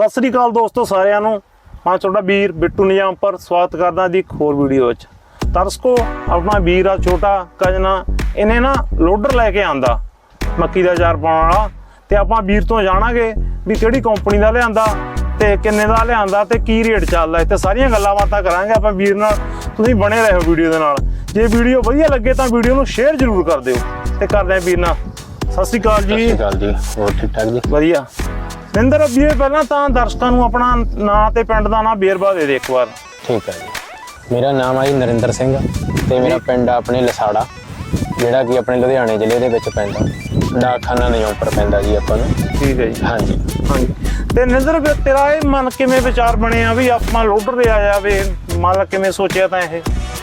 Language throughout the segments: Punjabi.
ਸਤਿ ਸ੍ਰੀ ਅਕਾਲ ਦੋਸਤੋ ਸਾਰਿਆਂ ਨੂੰ। ਮੈਂ ਤੁਹਾਡਾ ਵੀਰ ਬਿੱਟੂ ਨਿਜਾਮ ਪਰ ਸਵਾਗਤ ਕਰਦਾ ਦੀ ਇੱਕ ਹੋਰ ਵੀਡੀਓ ਵਿੱਚ। ਤਰਸਕੋ ਆਪਣਾ ਵੀਰ ਆ ਛੋਟਾ ਕਜਨਾ ਇਹਨੇ ਨਾ ਲੋਡਰ ਲੈ ਕੇ ਆਂਦਾ ਮੱਕੀ ਦਾ ਚਾਰ ਪਾਉਣ ਵਾਲਾ। ਤੇ ਆਪਾਂ ਵੀਰ ਤੋਂ ਜਾਣਾਂਗੇ ਵੀ ਕਿਹੜੀ ਕੰਪਨੀ ਦਾ ਲਿਆਂਦਾ ਤੇ ਕਿੰਨੇ ਦਾ ਲਿਆਂਦਾ ਤੇ ਕੀ ਰੇਟ ਚੱਲਦਾ। ਇੱਥੇ ਸਾਰੀਆਂ ਗੱਲਾਂ ਬਾਤਾਂ ਕਰਾਂਗੇ ਆਪਾਂ ਵੀਰ ਨਾਲ। ਤੁਸੀਂ ਬਣੇ ਰਹੋ ਵੀਡੀਓ ਦੇ ਨਾਲ। ਜੇ ਵੀਡੀਓ ਵਧੀਆ ਲੱਗੇ ਤਾਂ ਵੀਡੀਓ ਨੂੰ ਸ਼ੇਅਰ ਜ਼ਰੂਰ ਕਰ ਦਿਓ। ਤੇ ਕਰਦੇ ਆਂ ਵੀਰ ਨਾਲ। ਸਤਿ ਸ੍ਰੀ ਅਕਾਲ ਸਤਿ ਜੀ ਸ਼੍ਰੀ ਅਕਾਲ ਜੀ। ਹੋਰ ਠੀਕ ਠਾਕ ਜੀ? ਵਧੀਆ। ਨਿੰਦਰ ਵੀਰੇ ਪਹਿਲਾਂ ਤਾਂ ਦਰਸ਼ਕਾਂ ਨੂੰ ਆਪਣਾ ਨਾਂ ਤੇ ਪਿੰਡ ਦਾ ਨਾਂ ਬੇਰਬਾ ਦੇ ਦੇ ਇੱਕ ਵਾਰ। ਠੀਕ ਹੈ ਜੀ। ਮੇਰਾ ਨਾਮ ਹੈ ਜੀ ਨਰਿੰਦਰ ਸਿੰਘ ਤੇ ਮੇਰਾ ਪਿੰਡ ਆ ਆਪਣੇ ਲਸਾੜਾ ਜਿਹੜਾ ਕਿ ਆਪਣੇ ਲੁਧਿਆਣੇ ਜ਼ਿਲ੍ਹੇ ਦੇ ਵਿੱਚ ਪੈਂਦਾ। ਡਾਕਖਾਨਾ ਨਹੀਂ ਉੱਪਰ ਪੈਂਦਾ ਜੀ ਆਪਾਂ ਨੂੰ। ਠੀਕ ਹੈ ਜੀ। ਹਾਂਜੀ। ਹਾਂਜੀ। ਤੇ ਨਿੰਦਰ ਵੀ ਤੇਰਾ ਇਹ ਮਨ ਕਿਵੇਂ ਵਿਚਾਰ ਬਣਿਆ ਵੀ ਆਪਾਂ ਲੋਡਰ ਤੇ ਆ ਜਾਵੇ ਲਾ ਕਿਵੇਂ ਸੋਚਿਆ ਤਾਂ ਇਹ?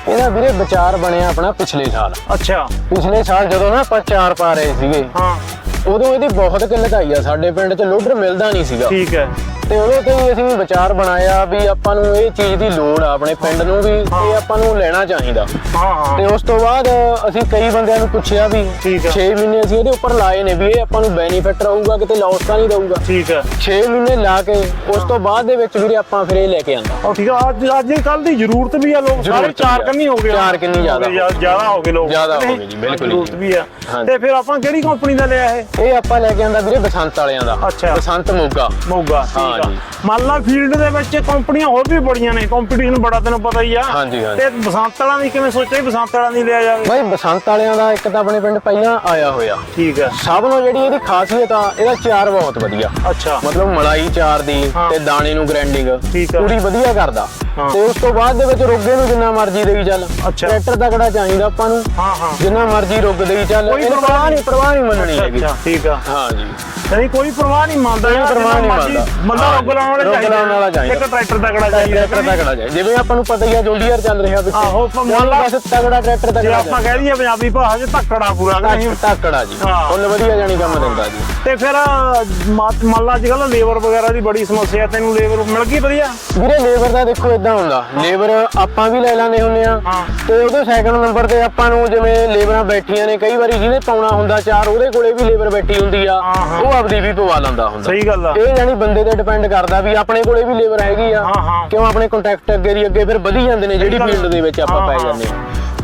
ਇਹਦਾ ਵੀਰੇ ਵਿਚਾਰ ਬਣਿਆ ਆਪਣਾ ਪਿਛਲੇ ਸਾਲ। ਅੱਛਾ। ਪਿਛਲੇ ਸਾਲ ਜਦੋਂ ਨਾ ਆਪਾਂ ਚਾਰ ਪਾ ਰਹੇ ਸੀਗੇ। ਹਾਂ। ਉਦੋਂ ਇਹਦੀ ਬਹੁਤ ਕਿੱਲਤ ਆਈ ਆ, ਸਾਡੇ ਪਿੰਡ 'ਚ ਲੋਡਰ ਮਿਲਦਾ ਨਹੀਂ ਸੀਗਾ। ਠੀਕ ਹੈ। ਤੇ ਉਦੋਂ ਤੋਂ ਹੀ ਅਸੀਂ ਵਿਚਾਰ ਬਣਾਇਆ ਵੀ ਆਪਾਂ ਨੂੰ ਇਹ ਚੀਜ਼ ਦੀ ਲੋੜ ਆ ਆਪਣੇ ਪਿੰਡ ਨੂੰ ਵੀ ਇਹ ਆਪਾਂ ਨੂੰ ਲੈਣਾ ਚਾਹੀਦਾ ਹਾਂ ਹਾਂ ਤੇ ਉਸ ਤੋਂ ਬਾਅਦ ਅਸੀਂ ਕਈ ਬੰਦਿਆਂ ਨੂੰ ਪੁੱਛਿਆ ਵੀ ਠੀਕ ਆ। 6 ਮਹੀਨੇ ਅਸੀਂ ਇਹਦੇ ਉੱਪਰ ਲਾਏ ਨੇ ਵੀ ਇਹ ਆਪਾਂ ਨੂੰ ਬੈਨੀਫਿਟ ਰਹੂਗਾ ਕਿਤੇ ਲਾਸ ਤਾਂ ਨਹੀਂ ਰਹੂਗਾ ਠੀਕ ਹੈ 6 ਮਹੀਨੇ ਲਾ ਕੇ ਉਸ ਤੋਂ ਬਾਅਦ ਦੇ ਵਿੱਚ ਵੀਰੇ ਆਪਾਂ ਫਿਰ ਇਹ ਲੈ ਕੇ ਆਂਦਾ ਉਹ ਠੀਕ ਆ ਅੱਜ ਅੱਜ ਕੱਲ ਦੀ ਜ਼ਰੂਰਤ ਵੀ ਆ ਲੋਕ ਸਾਰੇ ਚਾਰ। ਕੰਨੀ ਹੋ ਗਏ ਚਾਰ ਕੰਨੀ ਜ਼ਿਆਦਾ। ਜ਼ਿਆਦਾ ਹੋ ਗਏ ਲੋਕ ਜ਼ਿਆਦਾ ਹੋ? ਗਏ ਜੀ, ਬਿਲਕੁਲ ਜ਼ਰੂਰਤ। ਵੀ ਆ। ਤੇ ਫਿਰ ਆਪਾਂ ਕਿਹੜੀ ਕੰਪਨੀ ਦਾ ਲਿਆ ਇਹ ਇਹ ਆਪਾਂ ਲੈ ਕੇ ਆਂਦਾ ਵੀਰੇ ਬਸੰਤ ਵਾਲਿਆਂ ਦਾ ਅੱਛਾ। ਬਸੰਤ ਮੋਗਾ ਮੋਗਾ ਹਾਂ ਆ ਜੀ। ਮੰਨ ਲਾ ਫੀਲਡ ਦੇ ਵਿੱਚ ਕੰਪਨੀਆਂ ਹੋਰ ਵੀ ਬੜੀਆਂ ਨੇ ਕੰਪੀਟੀਸ਼ਨ ਬੜਾ ਤੈਨੂੰ ਪਤਾ ਹੀ ਆ। ਹਾਂਜੀ, ਹਾਂਜੀ। ਤੇ ਬਸੰਤ ਵਾਲਾਂ ਦੀ ਕਿਵੇਂ ਸੋਚਿਆ ਵੀ ਬਸੰਤ ਵਾਲਾਂ ਦੀ ਲਿਆ ਜਾਵੇ? ਬਾਈ ਬਸੰਤ ਵਾਲਿਆਂ ਦਾ ਇੱਕ ਤਾਂ ਆਪਣੇ ਪਿੰਡ ਪਹਿਲਾਂ ਆਇਆ ਹੋਇਆ। ਠੀਕ ਹੈ ਸਭ ਨੂੰ ਜਿਹੜੀ ਇਹਦੀ ਖਾਸੀਅਤ ਆ ਇਹਦਾ ਚਾਰ ਬਹੁਤ ਵਧੀਆ। ਅੱਛਾ। ਮਤਲਬ ਮਲਾਈ ਚਾਰ ਦੀ ਹਾਂ। ਤੇ ਦਾਣੇ ਨੂੰ ਗ੍ਰੈਂਡਿੰਗ ਠੀਕ ਆ। ਪੂਰੀ ਵਧੀਆ ਕਰਦਾ। ਹਾਂ। ਤੇ ਉਸ ਤੋਂ ਬਾਅਦ ਦੇ ਵਿੱਚ ਰੋਗੇ ਨੂੰ ਜਿੰਨਾ ਮਰਜ਼ੀ ਦੇਈ ਚੱਲ। ਅੱਛਾ। ਟਰੈਕਟਰ ਤਕੜਾ ਚਾਹੀਦਾ ਆਪਾਂ ਨੂੰ? ਹਾਂ ਹਾਂ। ਜਿੰਨਾ ਮਰਜ਼ੀ ਰੁੱਗ ਦੇਈ ਚੱਲ। ਕੋਈ ਇਹਨੂੰ ਪਰਵਾਹ ਨਹੀਂ। ਪਰਵਾਹ ਨਹੀਂ ਮੰਨਣੀ ਅੱਛਾ ਹੈਗੀ। ਅੱਛਾ। ਠੀਕ ਆ। ਹਾਂ ਜੀ ਨਹੀਂ ਕੋਈ ਪਰਵਾਹ ਨਹੀਂ ਮੰਨਦਾ। ਕੋਈ ਯਾਰ, ਪਰਵਾਹ ਜਿੰਨਾ ਨਹੀਂ ਮਰਜ਼ੀ ਮੰਨਦਾ। ਬੰਦਾ ਹਾਂ, ਰੁੱਗ ਲਾਉਣ ਵਾਲਾ ਰੁੱਗ ਚਾਹੀਦਾ ਲਾਉਣ ਵਾਲਾ ਚਾਹੀਦਾ। ਇੱਕ ਟਰੈਕਟਰ ਤਕੜਾ ਚਾਹੀਦਾ। ਟਰੈਕਟਰ ਤਕੜਾ ਚਾਹੀਦਾ। ਜਿਵੇਂ ਆਪਾਂ ਨੂੰ ਪਤਾ ਹੀ ਆ ਜੋਲੀਅਰ ਚੱਲ ਰਿਹਾ ਪਿੱਛੇ ਆਹੋ, ਆਪਾਂ ਮੰਨ ਚੱਲ ਲਾ- ਬਸ ਤਗੜਾ ਟਰੈਕਟਰ ਜੇ ਤਗੜਾ ਆਪਾਂ ਕਹਿ ਦਈਏ ਪੰਜਾਬੀ ਭਾਸ਼ਾ 'ਚ ਧੱਕੜਾ ਪੂਰਾ ਕਿ ਨਹੀਂ। ਤਕੜਾ ਜੀ। ਹਾਂ। ਫੁੱਲ ਵਧੀਆ ਜਾਨੀ ਕੰਮ ਦਿੰਦਾ ਜੀ। ਤੇ ਫਿਰ ਮਾ- ਮੰਨ ਲਾ ਅੱਜ ਕੱਲ ਲੇਬਰ ਵਗੈਰਾ ਦੀ ਬੜੀ ਸਮੱਸਿਆ ਤੈਨੂੰ ਲੇਬਰ ਮਿਲ ਗਈ ਵਧੀਆ? ਵੀਰੇ ਲੇਬਰ ਦਾ ਦੇਖੋ ਇਦਾਂ ਹੁੰਦਾ। ਲੇਬਰ ਆਪਾਂ ਵੀ ਲੈ ਲੈਂਦੇ ਹੁੰਦੇ ਆ ਹਾਂ। ਤੇ ਉਹਦੇ ਸੈਕੰਡ ਨੰਬਰ ਤੇ ਆਪਾਂ ਨੂੰ ਜਿਵੇਂ ਲੇਬਰਾਂ ਬੈਠੀਆਂ ਨੇ ਕਈ ਵਾਰੀ ਜਿਹਨੇ ਪਾਉਣਾ ਹੁੰਦਾ ਚਾਰ ਉਹਦੇ ਕੋਲੇ ਵੀ ਲੇਬਰ ਬੈਠੀ ਹੁੰਦੀ ਆ। ਉਹ ਆਪਦੀ ਵੀ ਪਵਾ ਲੈਂਦਾ ਹੁੰਦਾ। ਸਹੀ ਗੱਲ ਆ। ਇਹ ਜਾਨੀ ਬੰਦੇ ਤੇ ਡਿਪੈਂਡ ਕਰਦਾ ਵੀ ਆਪਣੇ ਕੋਲੇ ਵੀ ਲੇਬਰ ਹੈਗੀ ਆ ਹਾਂ, ਹਾਂ। ਕਿਉਂ ਆਪਣੇ ਕੰਟੈਕਟ ਅੱਗੇ ਦੀ ਅੱਗੇ ਫਿਰ ਵਧੀ ਜਾਂਦੇ ਨੇ ਜਿਹੜੀ। ਫੀਲਡ ਦੇ ਵਿੱਚ ਆਪਾਂ ਹਾਂ, ਪੈ ਹਾਂ। ਜਾਂਦੇ ਆ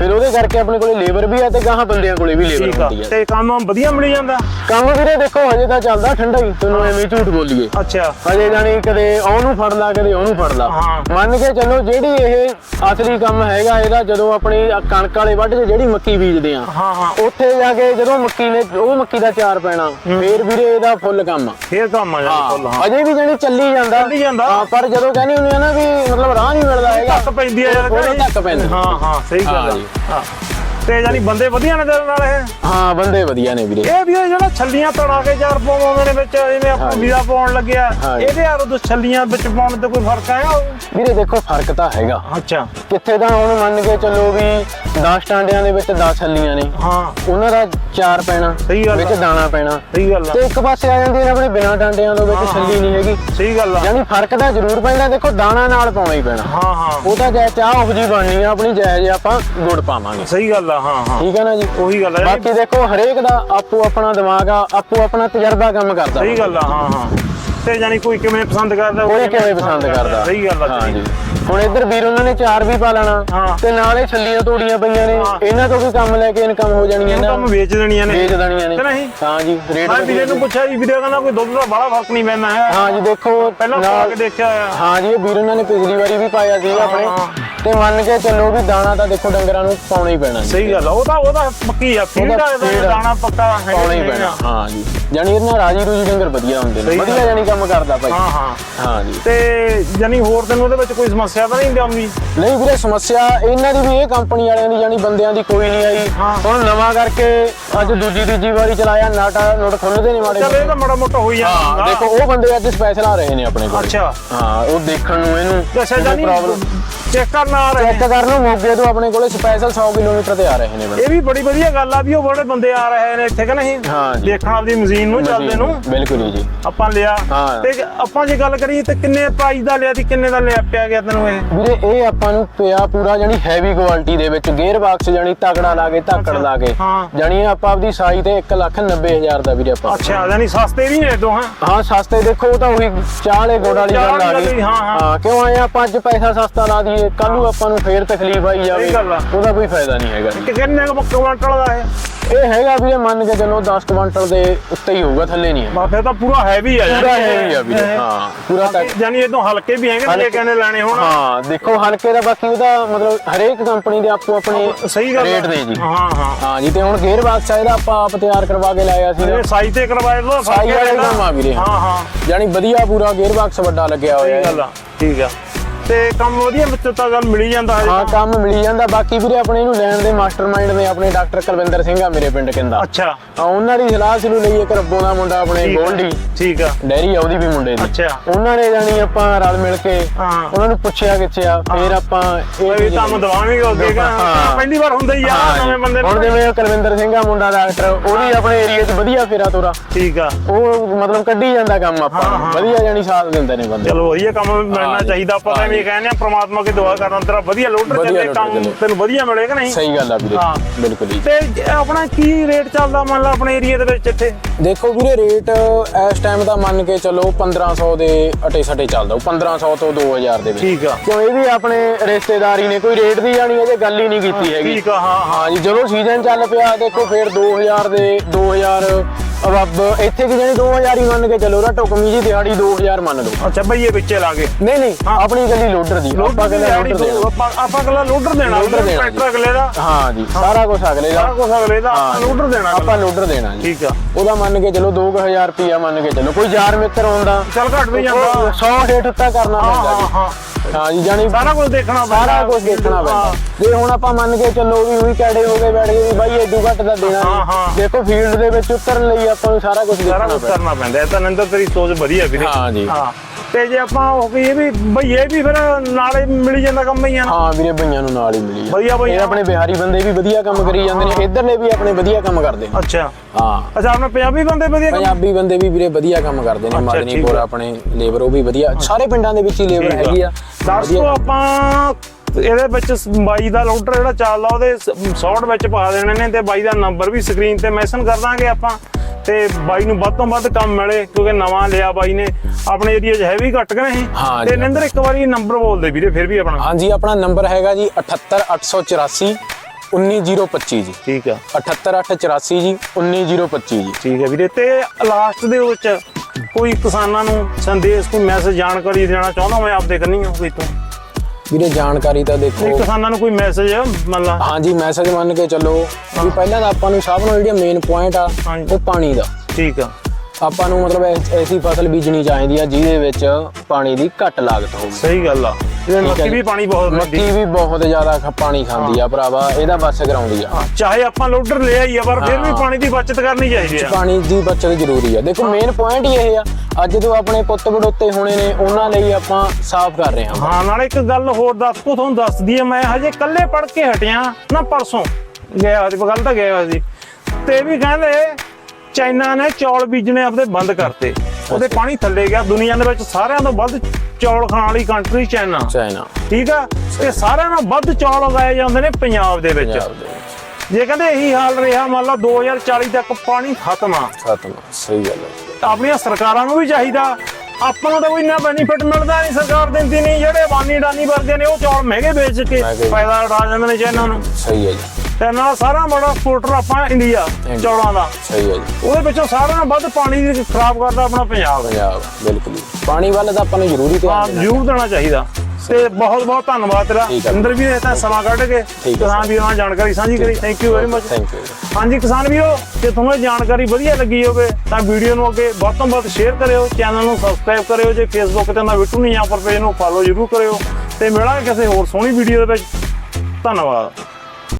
ਫਿਰ ਉਹਦੇ ਕਰਕੇ ਆਪਣੇ ਕੋਲੇ ਲੇਬਰ ਵੀ ਆ ਤੇ ਗਾਹਾਂ ਬੰਦਿਆਂ ਕੋਲੇ ਵੀ ਲੇਬਰ ਠੀਕ ਆ ਹੁੰਦੀ ਆ। ਤੇ ਕੰਮ ਵਧੀਆ ਮਿਲ ਜਾਂਦਾ? ਕੰਮ ਵੀਰੇ ਦੇਖੋ ਹਜੇ ਤਾਂ ਚੱਲਦਾ ਠੰਡਾ ਹੀ ਤੁਹਾਨੂੰ ਐਵੇਂ ਝੂਠ ਬੋਲੀਏ। ਅੱਛਾ। ਹਜੇ ਜਾਨੀ ਕਦੇ ਉਹਨੂੰ ਫੜ ਲਾ ਕਦੇ ਉਹਨੂੰ ਫੜ ਲਾ। ਹਾਂ। ਮੰਨ ਕੇ ਚੱਲੋ ਜਿਹੜੀ ਇਹ ਅਸਲੀ ਕੰਮ ਹੈਗਾ ਇਹਦਾ ਜਦੋਂ ਆਪਣੀ ਆਹ ਕਣਕ ਵਾਲੇ ਵੱਢ 'ਚ ਜਿਹੜੀ ਮੱਕੀ ਬੀਜਦੇ ਆ ਹਾਂ ਹਾਂ। ਉੱਥੇ ਜਾ ਕੇ ਜਦੋਂ ਮੱਕੀ ਨੇ ਉਹ ਮੱਕੀ ਦਾ ਚਾਰ ਪੈਣਾ ਫੇਰ ਵੀਰੇ ਇਹਦਾ ਫੁੱਲ ਕੰਮ ਆ। ਫੇਰ ਕੰਮ ਆ ਜਾਂਦਾ ਫੁੱਲ ਹਾਂ। ਅਜੇ ਵੀ ਜਾਨੀ ਚੱਲੀ ਜਾਂਦਾ। ਚੱਲੀ ਜਾਂਦਾ। ਹਾਂ, ਪਰ ਜਦੋਂ ਕਹਿੰਦੇ ਹੁੰਦੇ ਆ ਨਾ ਵੀ ਮਤਲਬ ਰਾਹ ਨਹੀਂ ਮਿਲਦਾ ਹੈਗਾ ਧੱਕ ਪੈਂਦੀ ਆ ਯਾਰ ਉਦੋਂ ਧੱਕ ਪੈਂਦੀ। ਹਾਂ ਹਾਂ ਸਹੀ ਗੱਲ ਹਾਂ ਆ ਜੀ। ਹਾਂ ਤੇ ਯਾਨੀ ਬੰਦੇ ਵਧੀਆ ਨੇ ਤੇਰੇ ਨਾਲ ਇਹ? ਹਾਂ ਬੰਦੇ ਵਧੀਆ ਨੇ ਵੀਰੇ। ਇਹ ਵੀ ਇਹ ਜਿਹੜਾ ਛੱਲੀਆਂ ਤੜਾ ਕੇ ਚਾਰ ਪਾਉਂਦੇ ਨੇ ਵਿੱਚ ਜਿਵੇਂ ਆਪਾਂ। ਵੀਰਾ ਪਾਉਣ ਲੱਗਿਆ। ਇਹਦੇ ਯਾਰ ਉਹ ਛੱਲੀਆਂ ਵਿੱਚ ਪਾਉਣ ਤੇ ਕੋਈ ਫ਼ਰਕ ਆਇਆ ਵੀਰੇ ਦੇਖੋ ਫ਼ਰਕ ਤਾਂ ਹੈਗਾ। ਅੱਛਾ। ਕਿੱਥੇ ਤਾਂ ਹੁਣ ਮੰਨ ਕੇ ਚੱਲੋ ਵੀ 10 ਟਾਂਡਿਆਂ ਦੇ ਵਿੱਚ 10 ਛੱਲੀਆਂ ਨੇ। ਹਾਂ। ਉਹਨਾਂ ਦਾ ਚਾਰ ਪੈਣਾ ਸਹੀ ਗੱਲ ਆ। ਵਿੱਚ ਦਾਣਾ ਪੈਣਾ। ਸਹੀ ਗੱਲ ਤੇ ਇੱਕ ਪਾਸੇ ਆ ਜਾਂਦੀ ਨੇ ਆਪਣੇ ਬਿਨਾਂ ਟਾਂਡਿਆਂ ਤੋਂ ਵਿੱਚ ਹਾਂ, ਛੱਲੀ ਨਹੀਂ ਹੈਗੀ। ਸਹੀ ਗੱਲ ਆ। ਯਾਨੀ ਫ਼ਰਕ ਤਾਂ ਜ਼ਰੂਰ ਪੈਂਦਾ ਦੇਖੋ ਦਾਣਾ ਨਾਲ ਪਾਉਣਾ ਹੀ ਪੈਣਾ। ਹਾਂ ਹਾਂ। ਉਹ ਤਾਂ ਜੈ ਚਾਹ ਉਹ ਜੀ ਬਣਨੀ ਆ ਆਪਣੀ ਜੈ ਜੇ ਆਪਾਂ ਗੁੜ ਪਾਵਾਂਗੇ। ਸਹੀ ਗੱਲ ਆ ਹਾਂ ਹਾਂ। ਠੀਕ ਹੈ ਨਾ ਜੀ? ਉਹੀ ਗੱਲ ਆ ਬਾਕੀ ਦੇਖੋ ਹਰੇਕ ਦਾ ਆਪੋ ਆਪਣਾ ਦਿਮਾਗ ਆ ਆਪੋ ਆਪਣਾ ਤਜਰਬਾ ਕੰਮ ਕਰਦਾ। ਸਹੀ ਗੱਲ ਆ ਹਾਂ ਹਾਂ। ਤੇ ਯਾਨੀ ਕੋਈ ਕਿਵੇਂ ਪਸੰਦ ਕਰਦਾ ਕੋਈ ਕਿਵੇਂ ਪਸੰਦ ਕਰਦਾ ਸਹੀ ਗੱਲ ਆ। ਜੀ ਹੁਣ ਇੱਧਰ ਵੀਰ ਉਹਨਾਂ ਨੇ ਚਾਰ ਵੀ ਪਾ ਲੈਣਾ। ਤੇ ਨਾਲੇ ਛੱਲੀਆਂ ਤੋੜੀਆਂ ਪਈਆਂ ਨੇ। ਇਹਨਾਂ ਤੋਂ ਵੀ ਕੰਮ ਲੈ ਕੇ ਇਨਕਮ ਹੋ ਜਾਣੀ ਹੈ ਇਹਨੂੰ ਨਾ ਕੰਮ ਵੇਚ ਦੇਣੀਆਂ ਨੇ ਵੇਚ ਦੇਣੀਆਂ ਨੇ ਨਹੀਂ? ਹਾਂ ਜੀ ਰੇਟ ਮੈਂ ਵੀਰੇ ਨੂੰ ਪੁੱਛਿਆ ਜੀ ਵੀਰੇ ਕਹਿੰਦਾ ਕੋਈ ਦੁੱਧ ਦਾ ਬੜਾ ਫ਼ਰਕ ਨਹੀਂ ਪੈਂਦਾ ਹੈ ਹਾਂ ਜੀ ਦੇਖੋ ਪਹਿਲਾਂ ਪਾ ਕੇ ਦੇਖਿਆ ਆ ਹਾਂ ਜੀ ਇਹ ਵੀਰ ਉਹਨਾਂ ਨੇ ਪਿਛਲੀ ਵਾਰੀ ਵੀ ਪਾਇਆ ਸੀ ਆਪਣੇ। ਤੇ ਮੰਨ ਕੇ ਚੱਲੋ ਵੀ ਦਾਣਾ ਤਾਂ ਦੇਖੋ ਡੰਗਰਾਂ ਨੂੰ ਪਾਉਣਾ ਹੀ ਪੈਣਾ। ਸਹੀ ਗੱਲ ਆ ਉਹ ਤਾਂ ਉਹ ਤਾਂ ਪੱਕੀ ਆ ਫੀਡ। ਦਾਣਾ ਪੱਕਾ ਹੈ ਪਾਉਣਾ ਹੀ ਪੈਣਾ ਹਾਂ ਜੀ ਜਾਨੀ ਇਹਨਾਂ ਰਾਜੀ ਰੂਜੀ ਡੰਗਰ ਵਧੀਆ ਹੁੰਦੇ ਨੇ। ਵਧੀਆ ਜਾਨੀ ਕੰਮ ਕਰਦਾ ਭਾਈ। ਹਾਂ ਹਾਂ। ਹਾਂ ਜੀ। ਤੇ ਯਾਨੀ ਹੋਰ ਤੈਨੂੰ ਉਹਦੇ ਵਿੱਚ ਕੋਈ ਸਮੱਸਿਆ ਤਾਂ ਨਹੀਂ ਆਉਂਦੀ? ਨਹੀਂ ਵੀਰੇ ਸਮੱਸਿਆ ਇਹਨਾਂ ਦੀ ਵੀ ਇਹ ਕੰਪਨੀ ਵਾਲਿਆਂ ਦੀ ਜਾਨੀ ਬੰਦਿਆਂ ਦੀ ਕੋਈ ਨਹੀਂ ਆਈ। ਹੁਣ ਨਵਾਂ ਕਰਕੇ ਅੱਜ ਦੂਜੀ ਤੀਜੀ ਵਾਰੀ ਚਲਾਇਆ ਨਾਟਾ ਨੋਟ ਖੁੱਲਦੇ ਨੇ ਮਾੜੇ ਚੱਲ ਇਹ ਤਾਂ ਮਾੜਾ ਮੋਟਾ ਹੋਈ ਹਾਂ ਜਾਂਦਾ ਦੇਖੋ ਉਹ ਬੰਦੇ ਅੱਜ ਸਪੈਸ਼ਲ ਆ ਰਹੇ ਨੇ ਆਪਣੇ ਕੋਲ। ਅੱਛਾ। ਹਾਂ ਉਹ ਦੇਖਣ ਨੂੰ ਇਹਨੂੰ ਅੱਛਾ ਜਾਨੀ ਪ੍ਰੋਬਲਮ ਚੈੱਕ ਕਰਨ ਆ ਰਹੇ ਚੈੱਕ ਕਰ ਲਓ ਮੋਗੇ ਤੋਂ ਆਪਣੇ ਕੋਲੇ ਸਪੈਸ਼ਲ 100 ਕਿਲੋਮੀਟਰ ਤੇ ਆ ਰਹੇ ਨੇ ਬੰਦੇ ਇਹ ਵੀ ਬੜੀ ਵਧੀਆ ਗੱਲ ਆ ਵੀ ਉਹ ਬੜੇ ਬੰਦੇ ਆ ਰਹੇ ਨੇ ਇੱਥੇ ਕਿ ਨਹੀਂ। ਦੇਖਣ ਆਪਦੀ ਮਸ਼ੀਨ ਨੂੰ ਚੱਲਦੇ ਨੂੰ ਬਿਲਕੁਲ ਜੀ ਆਪਾਂ ਲਿਆ। ਤੇ ਆਪਾਂ ਜੇ ਗੱਲ ਕਰੀਏ ਤੇ ਕਿੰਨੇ ਪ੍ਰਾਈਸ ਦਾ ਲਿਆ ਤੇ ਕਿੰਨੇ ਦਾ ਲਿਆ ਪਿਆ ਗਿਆ ਤੈਨੂੰ ਇਹ ਵੀਰੇ ਇਹ ਆਪਾਂ ਨੂੰ ਪਿਆ ਪੂਰਾ ਜਾਨੀ ਹੈਵੀ ਕੁਆਲਿਟੀ ਦੇ ਵਿੱਚ ਗੇਅਰ ਬਾਕਸ ਜਾਨੀ ਤਕੜਾ ਲਾ ਕੇ ਧਾਕੜ। ਲਾ ਕੇ। ਜਾਨੀ ਆਪਾਂ ਆਪਦੀ ਸਾਈ ਤੇ 1 ਲੱਖ 90 ਹਜ਼ਾਰ ਦਾ ਵੀਰੇ ਆਪਾਂ ਅੱਛਾ ਯਾਨੀ ਸਸਤੇ ਵੀ ਨੇ ਦੋ ਹਾਂ ਹਾਂ ਸਸਤੇ ਦੇਖੋ ਤਾਂ ਉਹੀ ਚਾਲੇ ਗੋੜ ਵਾਲੀ ਗੱਲ ਆ ਗਈ ਹਾਂ, ਹਾਂ। ਕਿਉਂ ਆਏ ਆਪਾਂ ਅੱਜ ਪੈਸਾ ਸਸਤਾ ਲਾ ਦਈਏ ਕੱਲ ਨੂੰ ਆਪਾਂ ਨੂੰ ਫੇਰ ਤਕਲੀਫ ਆਈ ਜਾਵੇ ਸਹੀ ਗੱਲ ਆ। ਉਹਦਾ ਕੋਈ ਫਾਇਦਾ ਨਹੀਂ ਹੈਗਾ। ਕਿ ਕਿੰਨੇ ਕੁ ਕੁਆਂਟਲ ਦਾ ਇਹ? ਇਹ ਹੈਗਾ ਵੀਰੇ ਮੰਨ ਕੇ ਚੱਲੋ 10 ਕੁਇੰਟਲ ਦੇ ਉੱਤੇ ਹੀ ਹੋਊਗਾ ਥੱਲੇ ਨਹੀਂ ਹੈ ਬਾ ਫਿਰ ਤਾਂ ਪੂਰਾ ਹੈਵੀ ਆ ਪੂਰਾ ਹੈਵੀ ਆ ਵੀਰੇ ਹਾਂ। ਪੂਰਾ ਤੱਕ। ਯਾਨੀ ਇਹ ਤੋਂ ਹਲਕੇ ਵੀ ਹੈਗੇ ਨੇ ਕਹਿੰਦੇ ਲੈਣੇ ਹੁਣ। ਹਾਂ ਦੇਖੋ ਹਲਕੇ ਦਾ ਬਾਕੀ ਉਹਦਾ ਮਤਲਬ ਹਰੇਕ ਕੰਪਨੀ ਦੇ ਆਪੋ ਆਪਣੇ ਸਹੀ ਗੱਲ ਆ। ਰੇਟ ਨੇ ਜੀ। ਹਾਂ ਹਾਂ। ਹਾਂ ਜੀ ਤੇ ਹੁਣ ਗੇਅਰ ਬਾਕਸ ਆ ਇਹਦਾ ਆਪਾਂ ਆਪ ਤਿਆਰ ਕਰਵਾ ਕੇ ਲਾਇਆ ਸੀ। ਇਹ ਸਾਈ ਤੇ ਕਰਵਾਏ ਲੋ ਸਾਈ ਵਾਲੇ ਕੰਮ ਆ ਵੀਰੇ ਹਾਂ। ਹਾਂ ਜਾਨੀ ਵਧੀਆ ਪੂਰਾ ਗੇਅਰ ਬਾਕਸ ਵੱਡਾ ਲੱਗਿਆ ਹੋਇਆ ਸਹੀ ਹੈ। ਗੱਲ ਆ ਠੀਕ ਆ। ਤੇ ਕੰਮ ਵਧੀਆ ਵਿੱਚ ਤਾਂ ਗੱਲ ਮਿਲੀ ਜਾਂਦਾ ਹੈ ਹਾਂ ਕੰਮ ਮਿਲੀ ਜਾਂਦਾ। ਬਾਕੀ ਵੀਰੇ ਆਪਣੇ ਇਹਨੂੰ ਲੈਣ ਦੇ ਮਾਸਟਰਮਾਈਂਡ ਨੇ ਆਪਣੇ ਡਾਕਟਰ ਕੁਲਵਿੰਦਰ ਸਿੰਘ ਆ ਮੇਰੇ ਪਿੰਡ ਕਿੰਦਾ ਅੱਛਾ। ਹਾਂ, ਉਹਨਾਂ ਦੀ ਸਲਾਹ ਸਿਰੂ ਲਈ ਇੱਕ ਰੱਬੋਂ ਦਾ ਮੁੰਡਾ ਆਪਣੇ ਗੋਲਡੀ। ਠੀਕ ਆ। ਡੈਰੀ ਆ ਉਹਦੀ ਵੀ ਮੁੰਡੇ ਦੀ। ਅੱਛਾ। ਉਹਨਾਂ ਨੇ ਜਾਨੀ ਆਪਾਂ ਰਲ ਮਿਲ ਕੇ। ਉਹਨਾਂ ਨੂੰ ਪੁੱਛਿਆ ਕਿੱਥੇ ਆ ਫਿਰ ਆਪਾਂ ਇਹ ਕੰਮ ਦਵਾਵਾਂਗੇ ਅੱਗੇ ਕਾ ਹਾਂ। ਪਹਿਲੀ ਵਾਰ ਹੁੰਦਾ ਹੀ ਆ ਨਵੇਂ ਬੰਦੇ ਹੁਣ ਨੂੰ ਜਿਵੇਂ ਕੁਲਵਿੰਦਰ ਸਿੰਘ ਆ ਮੁੰਡਾ ਡਾਕਟਰ ਉਹ ਵੀ ਆਪਣੇ ਏਰੀਆ 'ਚ ਵਧੀਆ ਫੇਰਾ ਤੋਰਾ। ਠੀਕ ਆ। ਉਹ ਮਤਲਬ ਕੱਢੀ ਜਾਂਦਾ ਕੰਮ ਆਪਾਂ ਨੂੰ। ਵਧੀਆ ਜਾਨੀ ਸਾਥ ਦਿੰਦੇ ਨੇ ਬੰਦੇ। ਚਲੋ ਵਧੀਆ ਕੰਮ ਮਿਲਣਾ ਚਾਹੀਦਾ ਆਪਾਂ ਵੀ। ਕਹਿੰਦੇ ਆ ਪ੍ਰਮਾਤਮਾ ਕੀ ਦੁਆ ਕਰਨਾ ਤੇਰਾ ਵਧੀਆ ਲੋਡਰ ਵਧੀਆ ਚੱਲੇ loader ਕੰਮ ਚੱਲੇ। ਤੈਨੂੰ ਵਧੀਆ ਮਿਲੇ ਕਿ ਨਹੀਂ ਸਹੀ ਗੱਲ ਆ ਵੀਰੇ ਹਾਂ। ਬਿਲਕੁਲ ਹੀ ਤੇ ਜ- ਆਪਣਾ ਕੀ ਰੇਟ ਚੱਲਦਾ ਮੰਨ ਲਾ ਆਪਣੇ ਏਰੀਆ ਦੇ ਵਿੱਚ ਇੱਥੇ ਦੇਖੋ ਵੀਰੇ ਰੇਟ ਇਸ ਟਾਈਮ ਦਾ ਮੰਨ ਕੇ ਚੱਲੋ 1500 ਦੇ ਅਟੇ ਸਟੇ ਚੱਲਦਾ ਉਹ 1500 ਤੋਂ 2000 ਦੇ ਵਿੱਚ ਠੀਕ ਆ ਕਿਉਂ ਇਹ ਵੀ ਆਪਣੇ ਰਿਸ਼ਤੇਦਾਰੀ ਨੇ ਕੋਈ ਰੇਟ ਦੀ ਜਾਣੀ ਅਜੇ ਗੱਲ ਹੀ ਨਹੀਂ ਕੀਤੀ ਹੈਗੀ ਠੀਕ ਆ ਹਾਂ ਹਾਂ ਜੀ ਜਦੋਂ ਸੀਜ਼ਨ ਚੱਲ ਪਿਆ ਦੇਖੋ ਫਿਰ 2000 ਦੇ 2000 ਰੱਬ ਇੱਥੇ ਕੀ ਜਾਨੀ 2000 ਹੀ ਮੰਨ ਕੇ ਚੱਲੋ ਨਾ ਟੁਕਮੀ ਜੀ ਦਿਹਾੜੀ 2000 ਮੰਨ ਲਓ। ਅੱਛਾ ਬਈ ਇਹ ਵਿੱਚੇ ਲਾ ਕੇ। ਨਹੀਂ ਨਹੀਂ ਆਪਣੀ ਗੱਲੀ ਲੋਡਰ ਦੀ ਆਪਾਂ ਦਿਹਾੜੀ ਲੋਡਰ ਦੇਣਾ। ਆਪਾਂ ਆਪਾਂ ਅਗਲਾ ਲੋਡਰ ਦੇਣਾ ਲੋਡਰ ਦੇਣਾ ਟਰੈਕਟਰ ਅਗਲੇ ਦਾ। ਹਾਂ ਜੀ ਸਾਰਾ ਕੁਝ ਅਗਲੇ ਦਾ। ਸਾਰਾ ਕੁਝ ਅਗਲੇ ਦਾ ਆਪਾਂ ਲੋਡਰ ਦੇਣਾ ਆਪਾਂ ਲੋਡਰ ਦੇਣਾ ਜੀ। ਠੀਕ ਆ। ਉਹਦਾ ਮੰਨ ਕੇ ਚਲੋ 2000 ਰੁਪਿਆ ਮੰਨ ਕੇ ਚਲੋ ਕੋਈ ਯਾਰ ਮਿੱਤਰ ਆਉਂਦਾ। ਚੱਲ ਘੱਟ ਵੀ ਜਾਂਦਾ। 100 ਹੇਠ ਉੱਤਾ ਕਰਨਾ ਹਾਂ ਪੈਂਦਾ ਹਾਂ ਹਾਂ। ਹਾਂ ਜੀ ਜਾਨੀ ਸਾਰਾ ਕੁਝ ਦੇਖਣਾ ਸਾਰਾ ਕੁਝ ਦੇਖਣਾ ਪੈਂਦਾ। ਜੇ ਹੁਣ ਆਪਾਂ ਮੰਨ ਕੇ ਚੱਲੋ ਵੀ ਉਹੀ ਕੈੜੇ ਹੋ ਗਏ ਬੈਠ ਗਏ ਵੀ ਬਾਈ ਏਡੂ ਘੱਟ ਦਾ ਦੇਣਾ ਹਾਂ, ਹਾਂ। ਨਹੀਂ। ਦੇਖੋ ਫੀਲਡ ਦੇ ਵਿੱਚ ਉਤਰਨ ਲਈ ਆਪਾਂ ਨੂੰ ਸਾਰਾ ਕੁਝ ਸਾਰਾ ਦੇਖਣਾ ਕੁਝ ਪੈਂਦਾ ਕਰਨਾ ਪੈਂਦਾ। ਇਹ ਤਾਂ ਨੰਦਰ ਤੇਰੀ ਸੋਚ ਵਧੀਆ ਵੀਰੇ। ਹਾਂ ਜੀ। ਹਾਂ। ਤੇ ਜੇ ਆਪਾਂ ਉਹ ਕਹੀਏ ਵੀ ਇਹ ਵੀ ਫਿਰ ਨਾਲੇ ਮਿਲ ਜਾਂਦਾ ਕੰਮ ਹੀ ਆ ਨਾ। ਹਾਂ ਵੀਰੇ ਬਈਆਂ ਨੂੰ ਨਾਲ ਹੀ ਮਿਲੀ। ਵਧੀਆ ਬਈਆਂ। ਇਹ ਆਪਣੇ ਬਿਹਾਰੀ ਬੰਦੇ ਵੀ ਵਧੀਆ ਕੰਮ ਕਰੀ ਜਾਂਦੇ ਨੇ ਇਧਰਲੇ ਵੀ ਆਪਣੇ ਵਧੀਆ ਕੰਮ ਕਰਦੇ। ਨੇ ਅੱਛਾ। ਹਾਂ। ਅੱਛਾ ਆਪਣੇ ਪੰਜਾਬੀ ਬੰਦੇ ਵਧੀਆ ਕੰਮ ਪੰਜਾਬੀ ਬੰਦੇ ਵੀ ਵੀਰੇ ਵਧੀਆ ਕੰਮ ਕਰਦੇ ਨੇ ਮਦਨੀਪੁਰ ਠੀਕ ਆ। ਆਪਣੇ ਲੇਬਰ ਉਹ ਵੀ ਵਧੀਆ। ਸਾਰੇ ਪਿੰਡਾਂ ਦੇ ਵਿੱਚ ਹੀ ਲੇਬਰ ਹੈਗੀ ਆ। ਦਰਸ਼ਕੋ ਆਪਾਂ ਇਹਦੇ ਵਿੱਚ ਸ- ਬਾਈ ਦਾ ਲੋਡਰ ਜਿਹੜਾ ਚੱਲਦਾ ਉਹਦੇ ਸ਼ਾਰਟ ਵਿੱਚ ਪਾ ਦੇਣੇ ਨੇ ਤੇ ਬਾਈ ਦਾ ਨੰਬਰ ਵੀ ਸਕਰੀਨ ਤੇ ਮੈਂਸ਼ਨ ਕਰ ਦਾਂਗੇ ਆਪਾਂ। ਤੇ ਬਾਈ ਨੂੰ ਵੱਧ ਤੋਂ ਵੱਧ ਕੰਮ ਮਿਲੇ ਕਿਉਂਕਿ ਨਵਾਂ ਲਿਆ ਬਾਈ ਨੇ। ਆਪਣੇ ਏਰੀਆ 'ਚ ਹੈ ਵੀ ਘੱਟ ਕੇ ਨਹੀਂ? ਹਾਂ ਤੇ। ਨਿੰਦਰ ਇੱਕ ਵਾਰੀ ਨੰਬਰ ਬੋਲ ਦੇ ਵੀਰੇ ਫਿਰ ਵੀ ਆਪਣਾ। ਹਾਂਜੀ ਆਪਣਾ ਨੰਬਰ ਹੈਗਾ ਜੀ 78884 19025 ਜੀ। ਠੀਕ ਆ। 78884 ਜੀ 19025 ਜੀ। ਠੀਕ ਹੈ ਵੀਰੇ ਤੇ ਲਾਸਟ ਦੇ ਵਿੱਚ ਕੋਈ ਕਿਸਾਨਾਂ ਨੂੰ ਸੰਦੇਸ਼ ਕੋਈ ਮੈਸੇਜ ਜਾਣਕਾਰੀ ਦੇਣਾ ਚਾਹੁੰਦਾ ਮੈਂ ਆਪਦੇ ਕੰਨੀ ਕੋਈ ਤੋਂ? ਵੀਰੇ ਜਾਣਕਾਰੀ ਤਾਂ ਦੇਖੋ। ਕਿਸਾਨਾਂ ਨੂੰ ਕੋਈ ਮੈਸੇਜ ਮੰਨ ਲਾ ਹਾਂਜੀ ਮੈਸੇਜ ਮੰਨ ਕੇ ਚੱਲੋ ਵੀ ਪਹਿਲਾਂ ਤਾਂ ਆਪਾਂ ਨੂੰ ਸਭ ਨੂੰ ਜਿਹੜੀ ਮੇਨ ਪੁਆਇੰਟ ਆ। ਉਹ ਪਾਣੀ ਦਾ। ਠੀਕ ਆ। ਆਪਾਂ ਨੂੰ ਮਤਲਬ ਐਸੀ ਫਸਲ ਬੀਜਣੀ ਚਾਹੀਦੀ ਆ ਜਿਹਦੇ ਵਿੱਚ ਪਾਣੀ ਦੀ ਘੱਟ ਲਾਗਤ ਹੋਵੇ। ਸਹੀ ਗੱਲ ਆ। ਜਿਵੇਂ ਠੀਕ ਹੈ ਮੱਕੀ ਜੀ। ਵੀ ਪਾਣੀ ਬਹੁਤ ਮੱਕੀ ਵੀ ਬਹੁਤ ਜ਼ਿਆਦਾ ਖ- ਪਾਣੀ ਖਾਂਦੀ ਆ ਭਰਾਵਾ ਇਹਦਾ ਬਸ ਕਰਾਉਂਦੀ ਆ। ਚਾਹੇ ਆਪਾਂ ਲੋਡਰ ਲੈ ਆਈਏ ਪਰ ਫਿਰ ਵੀ ਹਾਂ। ਪਾਣੀ ਦੀ ਬਚਤ ਕਰਨੀ ਚਾਹੀਦੀ ਆ। ਪਾਣੀ ਦੀ ਬਚਤ ਜ਼ਰੂਰੀ ਆ। ਦੇਖੋ ਮੇਨ ਪੁਆਇੰਟ ਹੀ ਇਹ ਆ ਅੱਜ ਤੋਂ ਆਪਣੇ ਪੁੱਤ ਬੜੋਤੇ ਹੋਣੇ ਨੇ ਉਹਨਾਂ ਲਈ ਆਪਾਂ ਸਾਫ਼ ਕਰ ਰਹੇ ਹਾਂ। ਹਾਂ ਨਾਲੇ ਇੱਕ ਗੱਲ ਹੋਰ ਦੱਸ ਕੋ ਤੁਹਾਨੂੰ ਦੱਸ ਦਈਏ ਮੈਂ ਹਜੇ ਕੱਲੇ ਪੜ ਕੇ ਹਟਿਆ ਨਾ ਪਰਸੋਂ ਗਿਆ ਹੋਇਆ ਸੀ ਗੱਲ ਤਾਂ ਗਿਆ ਹੋਇਆ ਸੀ। ਤੇ ਵੀ ਕਹਿੰਦੇ ਚਾਈਨਾ ਨੇ ਚੌਲ ਬੀਜਣੇ ਆਪਦੇ ਬੰਦ ਕਰਤੇ। ਉਹਦੇ ਪਾਣੀ ਥੱਲੇ ਗਿਆ ਦੁਨੀਆ ਦੇ ਵਿੱਚ ਸਾਰਿਆਂ ਤੋਂ ਵੱਧ ਚੌਲ ਖਾਣ ਵਾਲੀ ਕੰਟਰੀ ਚਾਈਨਾ ਚਾਈਨਾ ਠੀਕ ਆ? ਤੇ ਸਾਰਿਆਂ ਨਾਲੋਂ ਵੱਧ ਚੌਲ ਉਗਾਏ ਜਾਂਦੇ ਨੇ ਪੰਜਾਬ ਦੇ ਵਿੱਚ। ਜੇ ਕਹਿੰਦੇ ਇਹੀ ਹਾਲ ਰਿਹਾ ਮੰਨ ਲਓ 2040 ਤੱਕ ਪਾਣੀ ਖਤਮ ਆ। ਖਤਮ ਸਹੀ ਗੱਲ ਹੈ ਆਪਣੀਆਂ ਸਰਕਾਰਾਂ ਨੂੰ ਵੀ ਚਾਹੀਦਾ। ਆਪਾਂ ਨੂੰ ਤਾਂ ਕੋਈ ਇੰਨਾ ਬੈਨੀਫਿਟ ਮਿਲਦਾ ਨਹੀਂ ਸਰਕਾਰ ਦਿੰਦੀ ਨਹੀਂ। ਜਿਹੜੇ ਬਾਨੀ ਡਾਨੀ ਵਰਗੇ ਨੇ ਉਹ ਚੌਲ ਮਹਿੰਗੇ ਵੇਚ ਕੇ। ਫਾਇਦਾ ਉਠਾ ਜਾਂਦੇ ਨੇ ਚਾਈਨਾ ਨੂੰ। ਸਹੀ ਹੈ ਜੀ ਤੇ ਨਾਲ ਸਾਰਾ ਬੜਾ ਐਕਸਪੋਰਟਰ ਆਪਾਂ ਇੰਡੀਆ ਇੰਡੀਆ। ਚੌਲਾਂ ਦਾ। ਸਹੀ ਹੈ ਜੀ। ਉਹਦੇ ਵਿੱਚੋਂ ਸਾਰਿਆਂ ਨਾਲੋਂ ਵੱਧ ਪਾਣੀ ਦੀ ਖਰਾਬ ਕਰਦਾ ਆਪਣਾ ਪੰਜਾਬ। ਪੰਜਾਬ ਬਿਲਕੁਲ। ਪਾਣੀ ਵੱਲ ਤਾਂ ਆਪਾਂ ਨੂੰ ਜ਼ਰੂਰੀ ਧਿਆਨ ਦੇਣਾ। ਜ਼ਰੂਰ ਦੇਣਾ ਚਾਹੀਦਾ। ਤੇ ਬਹੁਤ ਬਹੁਤ ਧੰਨਵਾਦ ਤੇਰਾ। ਆ। ਅੰਦਰ ਵੀ ਤਾਂ ਸਮਾਂ ਕੱਢ ਕੇ ਆ ਕਿਸਾਨ ਵੀਰਾਂ ਨਾਲ ਜਾਣਕਾਰੀ ਸਾਂਝੀ ਕਰੀ। Thank you very much thank you ਹਾਂਜੀ ਕਿਸਾਨ ਵੀਰੋ ਜੇ ਤੁਹਾਨੂੰ ਇਹ ਜਾਣਕਾਰੀ ਵਧੀਆ ਲੱਗੀ ਹੋਵੇ ਤਾਂ ਵੀਡੀਓ ਨੂੰ ਅੱਗੇ ਵੱਧ ਤੋਂ ਵੱਧ ਸ਼ੇਅਰ ਕਰਿਓ। ਚੈਨਲ ਨੂੰ ਸਬਸਕ੍ਰਾਈਬ ਕਰਿਓ। ਜੇ ਫੇਸਬੁੱਕ ਤੇ ਨਾ ਵਿਟੂ ਨਹੀਂ ਪਰ ਪੇਜ ਨੂੰ ਫਾਲੋ ਜ਼ਰੂਰ ਕਰਿਓ। ਤੇ ਮਿਲਾਂਗੇ ਕਿਸੇ ਹੋਰ ਸੋਹਣੀ ਵੀਡੀਓ ਦੇ ਵਿੱਚ। ਧੰਨਵਾਦ।